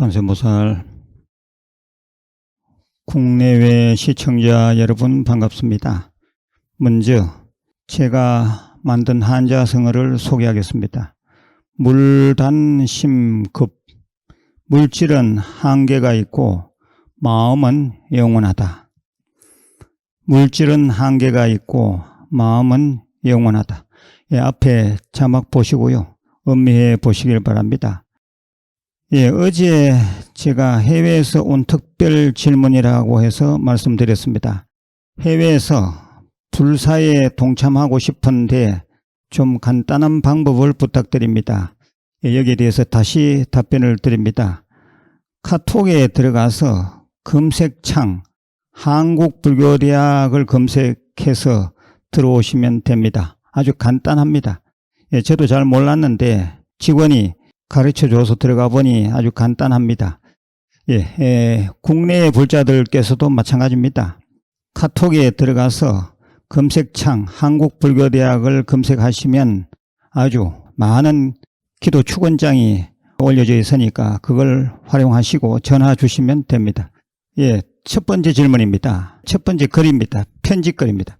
관세모살 국내외 시청자 여러분 반갑습니다. 먼저 제가 만든 한자성어를 소개하겠습니다. 물단심급 물질은 한계가 있고 마음은 영원하다. 물질은 한계가 있고 마음은 영원하다. 예, 앞에 자막 보시고요. 음미해 보시길 바랍니다. 예, 어제 제가 해외에서 온 특별 질문이라고 해서 말씀드렸습니다. 해외에서 불사에 동참하고 싶은데 좀 간단한 방법을 부탁드립니다. 예, 여기에 대해서 다시 답변을 드립니다. 카톡에 들어가서 검색창 한국불교대학을 검색해서 들어오시면 됩니다. 아주 간단합니다. 예, 저도 잘 몰랐는데 직원이 가르쳐 줘서 들어가 보니 아주 간단합니다. 예, 예, 국내의 불자들께서도 마찬가지입니다. 카톡에 들어가서 검색창 한국불교대학을 검색하시면 아주 많은 기도 축원장이 올려져 있으니까 그걸 활용하시고 전화 주시면 됩니다. 예, 첫 번째 질문입니다. 첫 번째 글입니다. 편지 글입니다.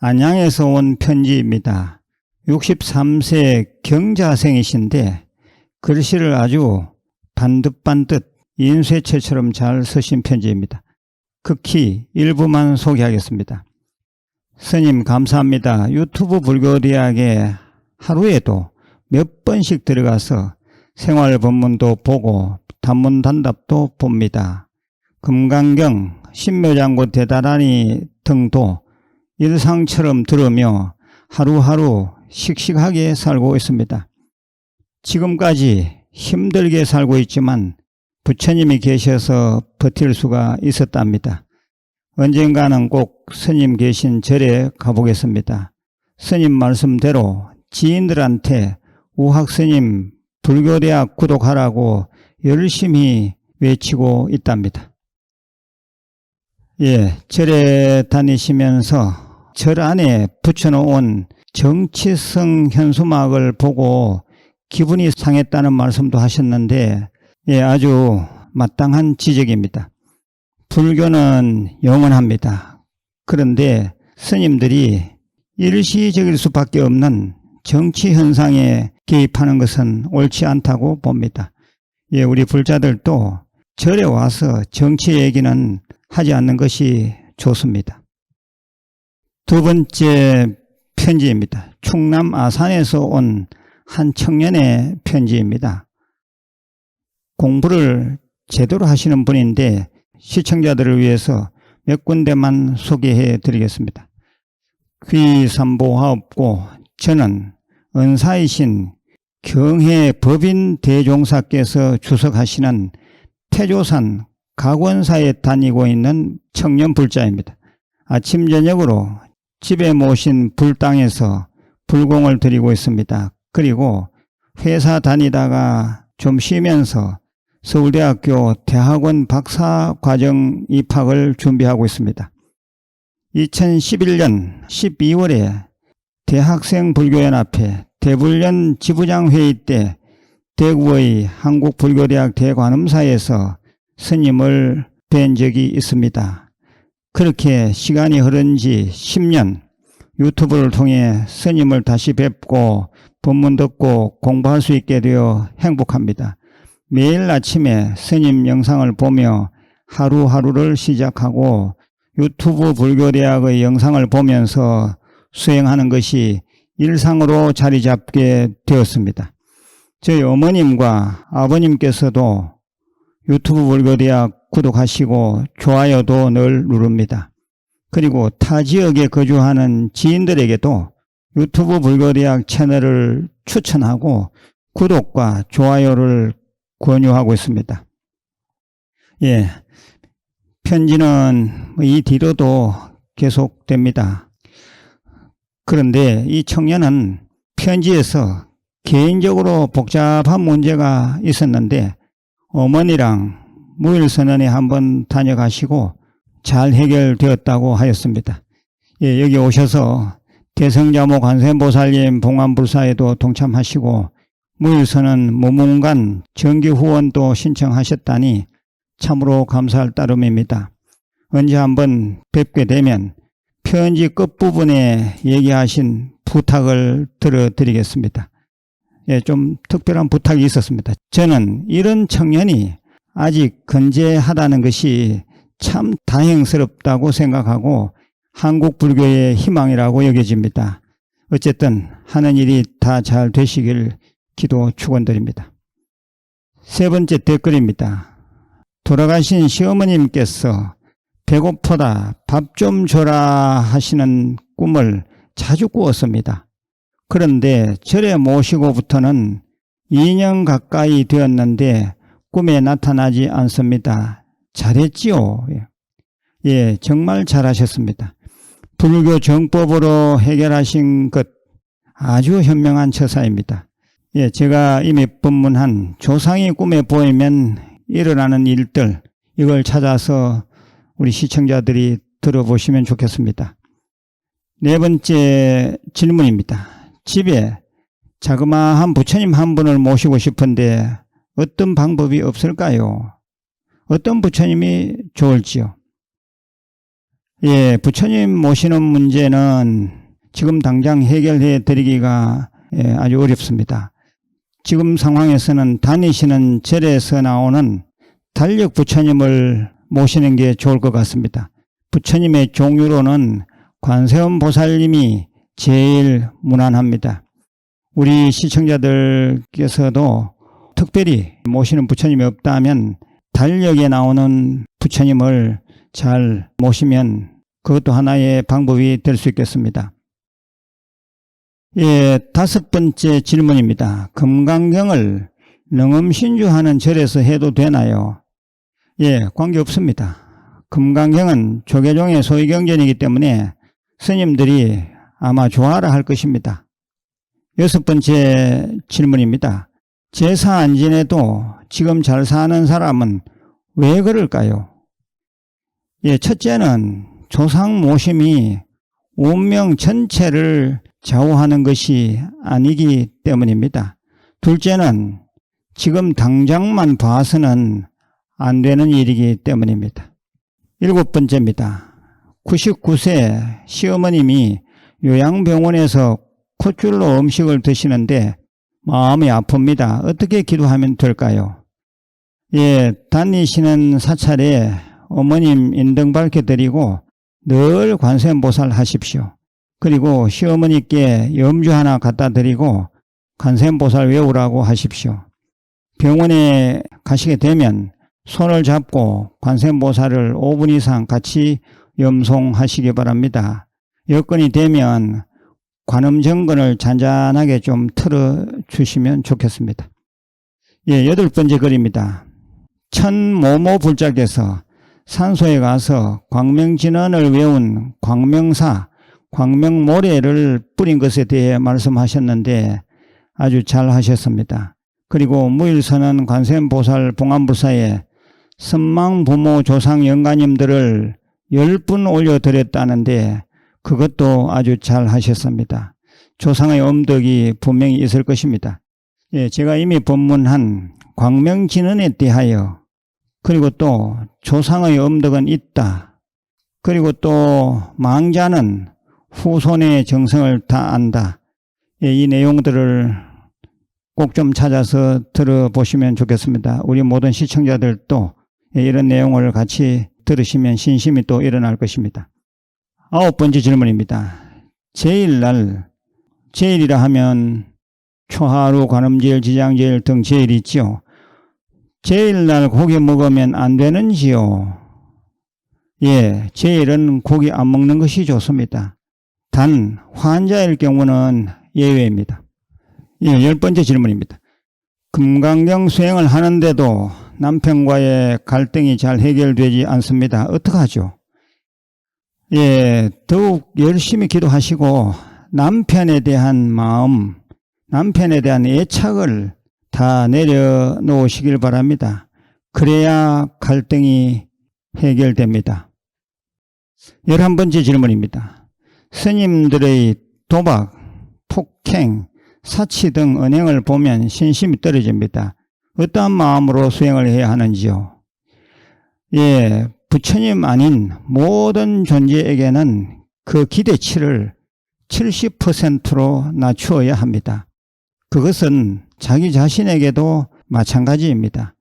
안양에서 온 편지입니다. 63세 경자생이신데 글씨를 아주 반듯반듯 인쇄체처럼 잘 쓰신 편지입니다. 극히 일부만 소개하겠습니다. 스님 감사합니다. 유튜브 불교대학에 하루에도 몇 번씩 들어가서 생활 본문도 보고 단문 단답도 봅니다. 금강경, 신묘장구 대다라니 등도 일상처럼 들으며 하루하루 씩씩하게 살고 있습니다. 지금까지 힘들게 살고 있지만 부처님이 계셔서 버틸 수가 있었답니다. 언젠가는 꼭 스님 계신 절에 가보겠습니다. 스님 말씀대로 지인들한테 우학 스님 불교대학 구독하라고 열심히 외치고 있답니다. 예, 절에 다니시면서 절 안에 붙여놓은 정치성 현수막을 보고 기분이 상했다는 말씀도 하셨는데 예, 아주 마땅한 지적입니다. 불교는 영원합니다. 그런데 스님들이 일시적일 수밖에 없는 정치 현상에 개입하는 것은 옳지 않다고 봅니다. 예, 우리 불자들도 절에 와서 정치 얘기는 하지 않는 것이 좋습니다. 두 번째 편지입니다. 충남 아산에서 온 한 청년의 편지입니다. 공부를 제대로 하시는 분인데 시청자들을 위해서 몇 군데만 소개해 드리겠습니다. 귀삼보하옵고 저는 은사이신 경해 법인 대종사께서 주석하시는 태조산 각원사에 다니고 있는 청년 불자입니다. 아침 저녁으로 집에 모신 불당에서 불공을 드리고 있습니다. 그리고 회사 다니다가 좀 쉬면서 서울대학교 대학원 박사 과정 입학을 준비하고 있습니다. 2011년 12월에 대학생 불교연합회 대불련 지부장 회의 때 대구의 한국불교대학 대관음사에서 스님을 뵌 적이 있습니다. 그렇게 시간이 흐른 지 10년 유튜브를 통해 스님을 다시 뵙고 본문 듣고 공부할 수 있게 되어 행복합니다. 매일 아침에 스님 영상을 보며 하루하루를 시작하고 유튜브 불교대학의 영상을 보면서 수행하는 것이 일상으로 자리 잡게 되었습니다. 저희 어머님과 아버님께서도 유튜브 불교대학 구독하시고 좋아요도 늘 누릅니다. 그리고 타 지역에 거주하는 지인들에게도 유튜브 불교대학 채널을 추천하고 구독과 좋아요를 권유하고 있습니다. 예. 편지는 이 뒤로도 계속됩니다. 그런데 이 청년은 편지에서 개인적으로 복잡한 문제가 있었는데 어머니랑 무일선언에 한번 다녀가시고 잘 해결되었다고 하였습니다. 예, 여기 오셔서 대성자모 관세음보살님 봉안불사에도 동참하시고 무일선은 무문간 정기 후원도 신청하셨다니 참으로 감사할 따름입니다. 언제 한번 뵙게 되면 편지 끝부분에 얘기하신 부탁을 들어드리겠습니다. 예, 좀 특별한 부탁이 있었습니다. 저는 이런 청년이 아직 건재하다는 것이 참 다행스럽다고 생각하고 한국 불교의 희망이라고 여겨집니다. 어쨌든 하는 일이 다 잘 되시길 기도 축원드립니다. 세 번째 댓글입니다. 돌아가신 시어머님께서 배고프다 밥 좀 줘라 하시는 꿈을 자주 꾸었습니다. 그런데 절에 모시고부터는 2년 가까이 되었는데 꿈에 나타나지 않습니다. 잘했지요. 예. 예, 정말 잘하셨습니다. 불교 정법으로 해결하신 것 아주 현명한 처사입니다. 예, 제가 이미 법문한 조상이 꿈에 보이면 일어나는 일들 이걸 찾아서 우리 시청자들이 들어보시면 좋겠습니다. 네 번째 질문입니다. 집에 자그마한 부처님 한 분을 모시고 싶은데 어떤 방법이 없을까요? 어떤 부처님이 좋을지요? 예, 부처님 모시는 문제는 지금 당장 해결해 드리기가 예, 아주 어렵습니다. 지금 상황에서는 다니시는 절에서 나오는 달력 부처님을 모시는 게 좋을 것 같습니다. 부처님의 종류로는 관세음 보살님이 제일 무난합니다. 우리 시청자들께서도 특별히 모시는 부처님이 없다면 달력에 나오는 부처님을 잘 모시면 그것도 하나의 방법이 될 수 있겠습니다. 예, 다섯 번째 질문입니다. 금강경을 능음신주하는 절에서 해도 되나요? 예, 관계없습니다. 금강경은 조계종의 소위경전이기 때문에 스님들이 아마 좋아라 할 것입니다. 여섯 번째 질문입니다. 제사 안 지내도 지금 잘 사는 사람은 왜 그럴까요? 예, 첫째는 조상 모심이 운명 전체를 좌우하는 것이 아니기 때문입니다. 둘째는 지금 당장만 봐서는 안 되는 일이기 때문입니다. 일곱 번째입니다. 99세 시어머님이 요양병원에서 콧줄로 음식을 드시는데 마음이 아픕니다. 어떻게 기도하면 될까요? 예, 다니시는 사찰에 어머님 인등 밝혀드리고 늘 관세음보살 하십시오. 그리고 시어머니께 염주 하나 갖다 드리고 관세음보살 외우라고 하십시오. 병원에 가시게 되면 손을 잡고 관세음보살을 5분 이상 같이 염송하시기 바랍니다. 여건이 되면 관음정근을 잔잔하게 좀 틀어주시면 좋겠습니다. 예, 여덟 번째 글입니다. 천모모 불작에서 산소에 가서 광명진언을 외운 광명사, 광명모래를 뿌린 것에 대해 말씀하셨는데 아주 잘 하셨습니다. 그리고 무일선언 관세음보살 봉안불사에 선망부모 조상 영가님들을 열 분 올려드렸다는데 그것도 아주 잘 하셨습니다. 조상의 엄덕이 분명히 있을 것입니다. 예, 제가 이미 법문한 광명진언에 대하여 그리고 또 조상의 엄덕은 있다. 그리고 또 망자는 후손의 정성을 다 안다. 예, 이 내용들을 꼭 좀 찾아서 들어보시면 좋겠습니다. 우리 모든 시청자들도 예, 이런 내용을 같이 들으시면 신심이 또 일어날 것입니다. 아홉 번째 질문입니다. 제일날, 제일이라 하면 초하루, 관음제일, 지장제일 등 제일이 있죠. 제일날 고기 먹으면 안 되는지요? 예, 제일은 고기 안 먹는 것이 좋습니다. 단, 환자일 경우는 예외입니다. 예, 열 번째 질문입니다. 금강경 수행을 하는데도 남편과의 갈등이 잘 해결되지 않습니다. 어떡하죠? 예, 더욱 열심히 기도하시고 남편에 대한 마음, 남편에 대한 애착을 다 내려놓으시길 바랍니다. 그래야 갈등이 해결됩니다. 열한 번째 질문입니다. 스님들의 도박, 폭행, 사치 등 언행을 보면 신심이 떨어집니다. 어떠한 마음으로 수행을 해야 하는지요? 예, 부처님 아닌 모든 존재에게는 그 기대치를 70%로 낮추어야 합니다. 그것은 자기 자신에게도 마찬가지입니다.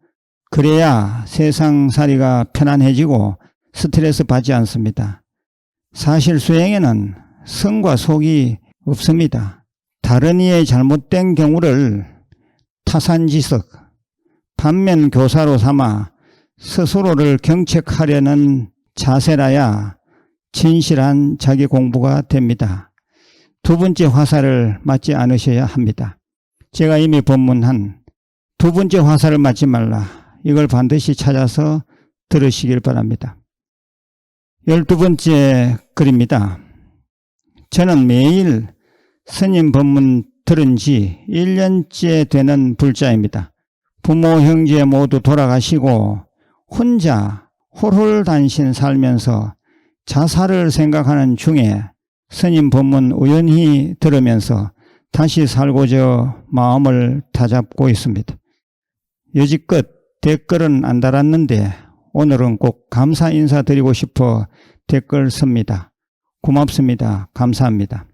그래야 세상살이가 편안해지고 스트레스 받지 않습니다. 사실 수행에는 성과 속이 없습니다. 다른 이의 잘못된 경우를 타산지석, 반면 교사로 삼아 스스로를 경책하려는 자세라야 진실한 자기 공부가 됩니다. 두 번째 화살을 맞지 않으셔야 합니다. 제가 이미 본문한 두 번째 화살을 맞지 말라. 이걸 반드시 찾아서 들으시길 바랍니다. 열두 번째 글입니다. 저는 매일 스님 법문 들은 지 1년째 되는 불자입니다. 부모, 형제 모두 돌아가시고 혼자 홀홀단신 살면서 자살을 생각하는 중에 스님 법문 우연히 들으면서 다시 살고자 마음을 다잡고 있습니다. 여지껏 댓글은 안 달았는데 오늘은 꼭 감사 인사 드리고 싶어 댓글 씁니다. 고맙습니다. 감사합니다.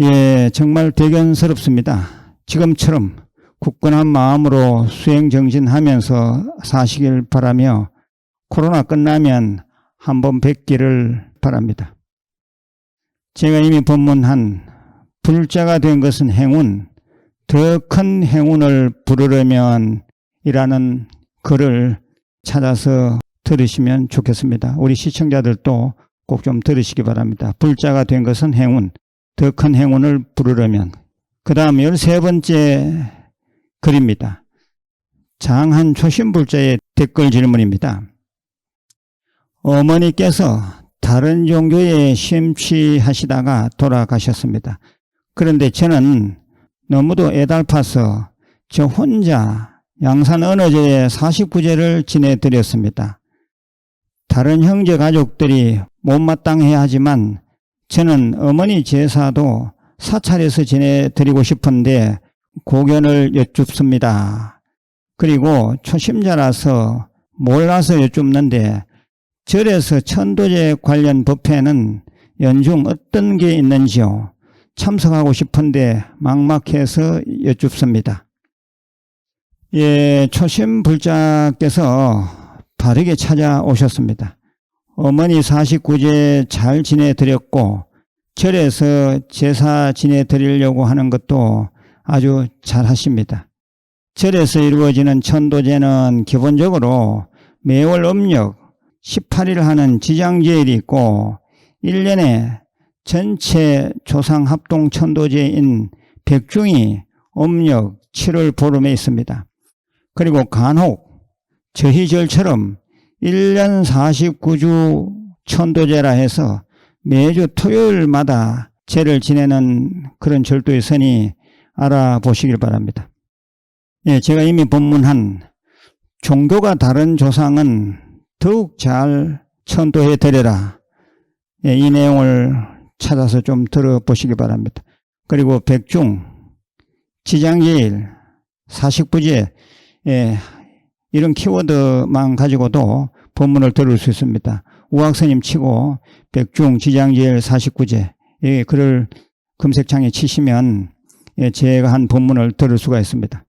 예, 정말 대견스럽습니다. 지금처럼 굳건한 마음으로 수행 정진하면서 사시길 바라며 코로나 끝나면 한번 뵙기를 바랍니다. 제가 이미 본문한 불자가 된 것은 행운, 더 큰 행운을 부르려면 이라는 글을 찾아서 들으시면 좋겠습니다. 우리 시청자들도 꼭 좀 들으시기 바랍니다. 불자가 된 것은 행운, 더 큰 행운을 부르려면. 그 다음 13번째 글입니다. 장한 초신불자의 댓글 질문입니다. 어머니께서 다른 종교에 심취하시다가 돌아가셨습니다. 그런데 저는 너무도 애달파서 저 혼자 양산 언어제의 49제를 지내드렸습니다. 다른 형제 가족들이 못마땅해 하지만 저는 어머니 제사도 사찰에서 지내드리고 싶은데 고견을 여쭙습니다. 그리고 초심자라서 몰라서 여쭙는데 절에서 천도제 관련 법회는 연중 어떤 게 있는지요? 참석하고 싶은데 막막해서 여쭙습니다. 예, 초심 불자께서 바르게 찾아오셨습니다. 어머니 49제 잘 지내드렸고 절에서 제사 지내드리려고 하는 것도 아주 잘 하십니다. 절에서 이루어지는 천도제는 기본적으로 매월 음력 18일 하는 지장제일이 있고 1년에 전체 조상 합동 천도제인 백중이 음력 7월 보름에 있습니다. 그리고 간혹 저희절처럼 1년 49주 천도제라 해서 매주 토요일마다 제를 지내는 그런 절도 있으니 알아보시길 바랍니다. 예, 제가 이미 본문한 종교가 다른 조상은 더욱 잘 천도해 드려라. 예, 이 내용을 찾아서 좀 들어보시기 바랍니다. 그리고 백중, 지장제일, 사식부제, 예, 이런 키워드만 가지고도 본문을 들을 수 있습니다. 우학스님 치고 백중, 지장제일, 사식구제, 예, 글을 검색창에 치시면 예, 제가 한 본문을 들을 수가 있습니다.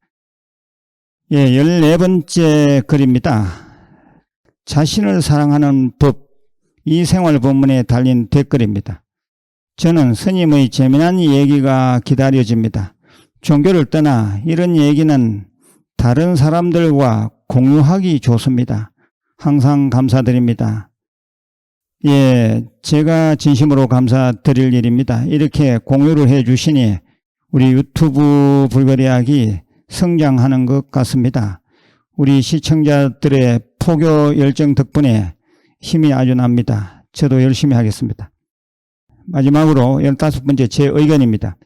예, 14번째 글입니다. 자신을 사랑하는 법, 이 생활 본문에 달린 댓글입니다. 저는 스님의 재미난 얘기가 기다려집니다. 종교를 떠나 이런 얘기는 다른 사람들과 공유하기 좋습니다. 항상 감사드립니다. 예, 제가 진심으로 감사드릴 일입니다. 이렇게 공유를 해 주시니 우리 유튜브 불거리학이 성장하는 것 같습니다. 우리 시청자들의 포교 열정 덕분에 힘이 아주 납니다. 저도 열심히 하겠습니다. 마지막으로 15번째 제 의견입니다.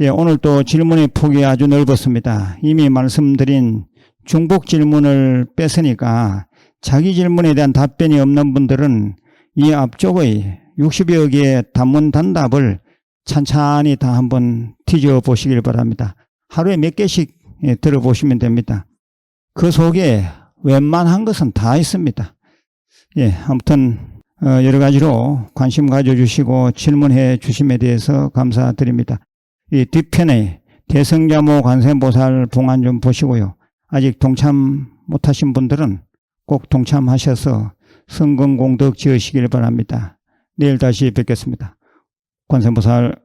예, 오늘 또 질문의 폭이 아주 넓었습니다. 이미 말씀드린 중복 질문을 뺐으니까 자기 질문에 대한 답변이 없는 분들은 이 앞쪽의 60여 개의 단문 단답을 찬찬히 다 한번 뒤져 보시길 바랍니다. 하루에 몇 개씩 예, 들어보시면 됩니다. 그 속에 웬만한 것은 다 있습니다. 예, 아무튼 어, 여러 가지로 관심 가져주시고 질문해 주심에 대해서 감사드립니다. 이 뒤편에 대성자모 관세음보살 봉안 좀 보시고요. 아직 동참 못하신 분들은 꼭 동참하셔서 성공공덕 지으시길 바랍니다. 내일 다시 뵙겠습니다. 관세음보살